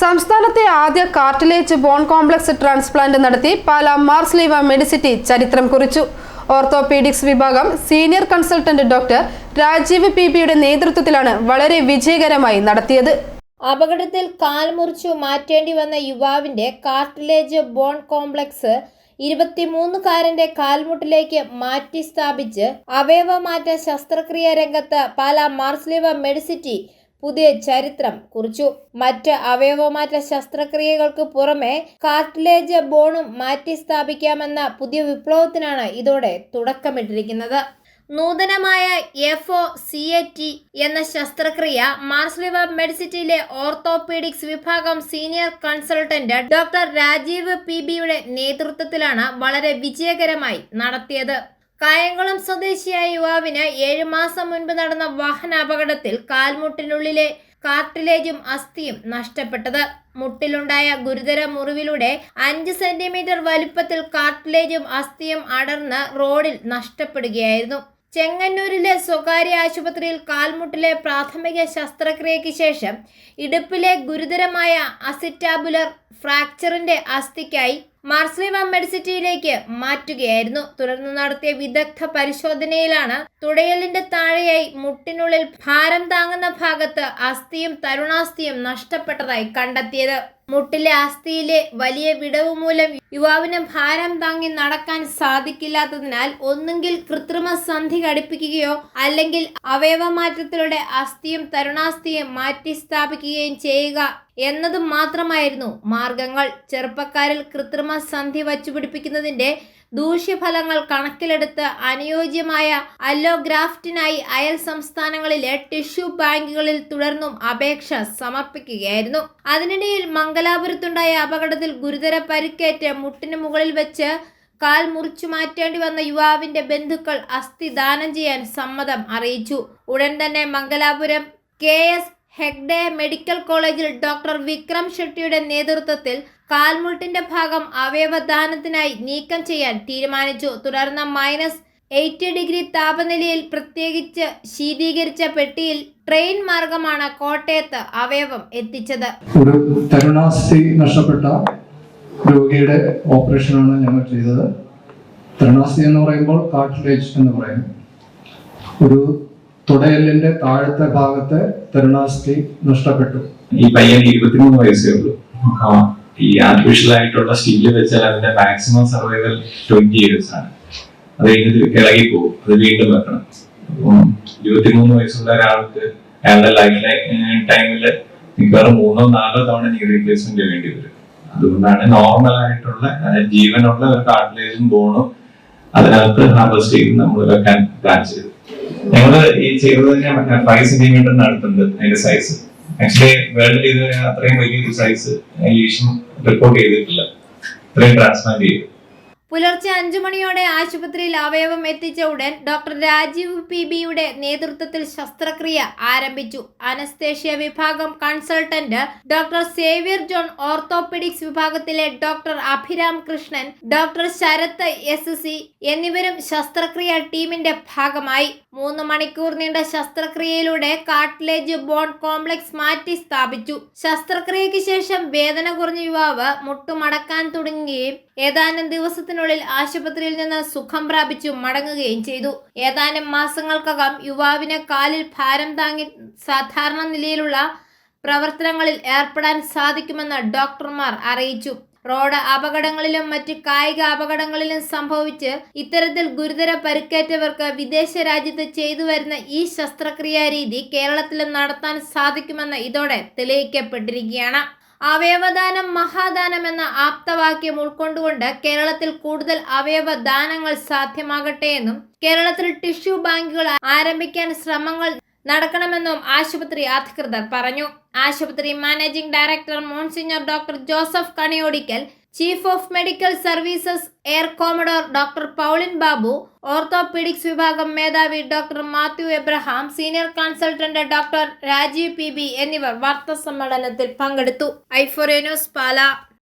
സംസ്ഥാനത്തെ ആദ്യ cartilage bone complex transplant നടത്തി പാല മാർസ്ലീവ മെഡിസിറ്റി ചരിത്രം കുറിച്ചു. ഓർത്തോപീഡിക്സ് വിഭാഗം senior consultant doctor Rajeev P ബിയുടെ നേതൃത്വത്തിലാണ് വളരെ വിജയകരമായി നടത്തിയത്. അപകടത്തിൽ കാൽ മുറിച്ചു മാറ്റേണ്ടി വന്ന യുവാവിന്റെ കാർട്ടിലേജ് ബോൺ കോംപ്ലക്സ് ഇരുപത്തിമൂന്നുകാരന്റെ കാൽമുട്ടിലേക്ക് മാറ്റി സ്ഥാപിച്ച് അവയവമാറ്റ ശസ്ത്രക്രിയ രംഗത്ത് പാല മാർസ്ലീവ മെഡിസിറ്റി പുതിയ ചരിത്രം കുറിച്ചു. മറ്റ് അവയവമാറ്റ ശസ്ത്രക്രിയകൾക്ക് പുറമെ കാർട്ടിലേജ് ബോണും മാറ്റി സ്ഥാപിക്കാമെന്ന പുതിയ വിപ്ലവത്തിനാണ് ഇതോടെ തുടക്കമിട്ടിരിക്കുന്നത്. നൂതനമായ F O C A T എന്ന ശസ്ത്രക്രിയ മാർസ്ലിവ മെഡിസിറ്റിയിലെ ഓർത്തോപീഡിക്സ് വിഭാഗം senior consultant doctor Rajeev P ബിയുടെ നേതൃത്വത്തിലാണ് വളരെ വിജയകരമായി നടത്തിയത്. കായംകുളം സ്വദേശിയായ യുവാവിന് ഏഴ് മാസം മുൻപ് നടന്ന വാഹനാപകടത്തിൽ കാൽമുട്ടിനുള്ളിലെ കാർട്ടിലേജും അസ്ഥിയും നഷ്ടപ്പെട്ടത്. മുട്ടിലുണ്ടായ ഗുരുതര മുറിവിലൂടെ അഞ്ച് സെന്റിമീറ്റർ വലുപ്പത്തിൽ കാർട്ടിലേജും അസ്ഥിയും അടർന്ന് റോഡിൽ നഷ്ടപ്പെടുകയായിരുന്നു. ചെങ്ങന്നൂരിലെ സ്വകാര്യ ആശുപത്രിയിൽ കാൽമുട്ടിലെ പ്രാഥമിക ശസ്ത്രക്രിയയ്ക്ക് ശേഷം ഇടുപ്പിലെ ഗുരുതരമായ അസിറ്റാബുലർ ഫ്രാക്ചറിന്റെ അസ്ഥിക്കായി മാർസ്ലിവ മെഡിസിറ്റിയിലേക്ക് മാറ്റുകയായിരുന്നു. തുടർന്ന് നടത്തിയ വിദഗ്ധ പരിശോധനയിലാണ് തുടയലിന്റെ താഴെയായി മുട്ടിനുള്ളിൽ ഭാരം താങ്ങുന്ന ഭാഗത്ത് അസ്ഥിയും തരുണാസ്ഥിയും നഷ്ടപ്പെട്ടതായി കണ്ടെത്തിയത്. മുട്ടിലെ അസ്ഥിയിലെ വലിയ വിടവ് മൂലം യുവാവിന് ഭാരം താങ്ങി നടക്കാൻ സാധിക്കില്ലാത്തതിനാൽ ഒന്നുകിൽ കൃത്രിമ സന്ധി ഘടിപ്പിക്കുകയോ അല്ലെങ്കിൽ അവയവമാറ്റത്തിലൂടെ അസ്ഥിയും തരുണാസ്ഥിയും മാറ്റി സ്ഥാപിക്കുകയും ചെയ്യുക എന്നത് മാത്രമായിരുന്നു. മാർഗങ്ങൾ ചെറുപ്പക്കാരിൽ കൃത്രിമ സന്ധി വച്ചുപിടിപ്പിക്കുന്നതിന്റെ ദൂഷ്യഫലങ്ങൾ കണക്കിലെടുത്ത് അനുയോജ്യമായ അല്ലോഗ്രാഫ്റ്റിനായി അയൽ സംസ്ഥാനങ്ങളിലെ ടിഷ്യൂ ബാങ്കുകളിൽ തുടർന്നും അപേക്ഷ സമർപ്പിക്കുകയായിരുന്നു. അതിനിടയിൽ മംഗലാപുരത്തുണ്ടായ അപകടത്തിൽ ഗുരുതര പരിക്കേറ്റ് മുട്ടിന് മുകളിൽ വെച്ച് കാൽ മുറിച്ചു മാറ്റേണ്ടി വന്ന യുവാവിന്റെ ബന്ധുക്കൾ അസ്ഥി ദാനം ചെയ്യാൻ സമ്മതം അറിയിച്ചു. ഉടൻ തന്നെ Mangalapuram K S Hegde medical കോളേജിൽ ഡോക്ടർ വിക്രം ഷെട്ടിയുടെ നേതൃത്വത്തിൽ കാൽമുട്ടിന്റെ ഭാഗം അവയവദാനത്തിനായി നീക്കം ചെയ്യാൻ തീരുമാനിച്ചു. തുടർന്ന് മൈനസ് എയ്റ്റി ഡിഗ്രി താപനിലയിൽ പ്രത്യേകിച്ച് ശീതീകരിച്ച പെട്ടിയിൽ ട്രെയിൻ മാർഗമാണ് കോട്ടയത്ത് അവയവം എത്തിച്ചത്. ഒരു തരുണാസ്ഥി നഷ്ടപ്പെട്ട രോഗിയുടെ ഓപ്പറേഷനാണ് ഞങ്ങൾ ചെയ്തത്. തരുണാസ്ഥി എന്ന് പറയുമ്പോൾ കാർട്ടിലേജ് എന്ന് പറയും ഒരു തുടയലിന്റെ താഴത്തെ ഭാഗത്തെ തരുണാസ്ഥി നഷ്ടപ്പെട്ടു. ഈ പയ്യൻ ഇരുപത്തിമൂന്ന് വയസ്സേ ഉള്ളൂ. ഈ ആർട്ടിഫിഷ്യൽ ആയിട്ടുള്ള സ്റ്റീൽ വെച്ചാൽ അതിന്റെ മാക്സിമം സർവൈവൽ ട്വന്റി ഇയേഴ്സ് ആണ്. അത് കഴിഞ്ഞത് പോകും അത് വീണ്ടും വെക്കണം. ഇരുപത്തിമൂന്ന് വയസ്സുള്ള ഒരാൾക്ക് അയാളുടെ ലൈഫ് ടൈമിൽ മിക്കവാറും മൂന്നോ നാലോ തവണ നീ റീപ്ലേസ്മെന്റ് വേണ്ടി വരും. അതുകൊണ്ടാണ് നോർമൽ ആയിട്ടുള്ള ജീവനുള്ള ഒരു കാർട്ടിലേജും ബോണും അതിനകത്ത് ഹാർവസ്റ്റ് ചെയ്ത് നമ്മൾ വെക്കാൻ പ്ലാൻ ചെയ്തു ഞങ്ങൾ ഈ ചെയ്തതിന് ഫൈവ് സെന്റിമീറ്ററിന് അടുത്തുണ്ട് അതിന്റെ സൈസ് ആക്ച്വലി വേൾഡിൽ ഇത് അത്രയും വലിയൊരു സൈസ് റിപ്പോർട്ട് ചെയ്തിട്ടില്ല. ഇത്രയും ട്രാൻസ്പ്ലാന്റ് ചെയ്തു. പുലർച്ചെ അഞ്ചു മണിയോടെ ആശുപത്രിയിൽ അവയവം എത്തിച്ച ഉടൻ ഡോക്ടർ രാജീവ് പി ബിയുടെ നേതൃത്വത്തിൽ ശസ്ത്രക്രിയ ആരംഭിച്ചു. അനസ്തേഷ്യ വിഭാഗം consultant doctor Xavier John orthopaedics വിഭാഗത്തിലെ doctor Abhiram Krishnan doctor Sarath S എന്നിവരും ശസ്ത്രക്രിയ ടീമിന്റെ ഭാഗമായി. മൂന്ന് മണിക്കൂർ നീണ്ട ശസ്ത്രക്രിയയിലൂടെ കാർട്ടിലേജ് ബോൺ കോംപ്ലക്സ് മാറ്റി സ്ഥാപിച്ചു. ശസ്ത്രക്രിയയ്ക്ക് ശേഷം വേദന കുറഞ്ഞ യുവാവ് മുട്ടുമടക്കാൻ തുടങ്ങുകയും ഏതാനും ദിവസത്തിനുള്ളിൽ ആശുപത്രിയിൽ നിന്ന് സുഖം പ്രാപിച്ചു മടങ്ങുകയും ചെയ്തു. ഏതാനും മാസങ്ങൾക്കകം യുവാവിന് കാലിൽ ഭാരം താങ്ങി സാധാരണ നിലയിലുള്ള പ്രവർത്തനങ്ങളിൽ ഏർപ്പെടാൻ സാധിക്കുമെന്ന് ഡോക്ടർമാർ അറിയിച്ചു. റോഡ് അപകടങ്ങളിലും മറ്റ് കായിക അപകടങ്ങളിലും സംഭവിച്ച് ഇത്തരത്തിൽ ഗുരുതര പരിക്കേറ്റവർക്ക് വിദേശ രാജ്യത്ത് ചെയ്തു വരുന്ന ഈ ശസ്ത്രക്രിയാ രീതി കേരളത്തിലും നടത്താൻ സാധിക്കുമെന്ന് ഇതോടെ തെളിയിക്കപ്പെട്ടിരിക്കുകയാണ്. അവയവദാനം മഹാദാനം എന്ന ആപ്തവാക്യം ഉൾക്കൊണ്ടുകൊണ്ട് കേരളത്തിൽ കൂടുതൽ അവയവദാനങ്ങൾ സാധ്യമാകട്ടെ എന്നും കേരളത്തിൽ ടിഷ്യൂ ബാങ്കുകൾ ആരംഭിക്കാൻ ശ്രമങ്ങൾ നടക്കണമെന്നും ആശുപത്രി അധികൃതർ പറഞ്ഞു. ആശുപത്രി managing director monsignor doctor Joseph Kaniyodickal chief of medical services air commodore doctor Paulin Babu orthopaedics വിഭാഗം മേധാവി doctor Mathew Abraham senior consultant doctor Rajeev P B എന്നിവർ വാർത്താ സമ്മേളനത്തിൽ പങ്കെടുത്തു. ഐഫോറേനോസ് പാലാ പാല.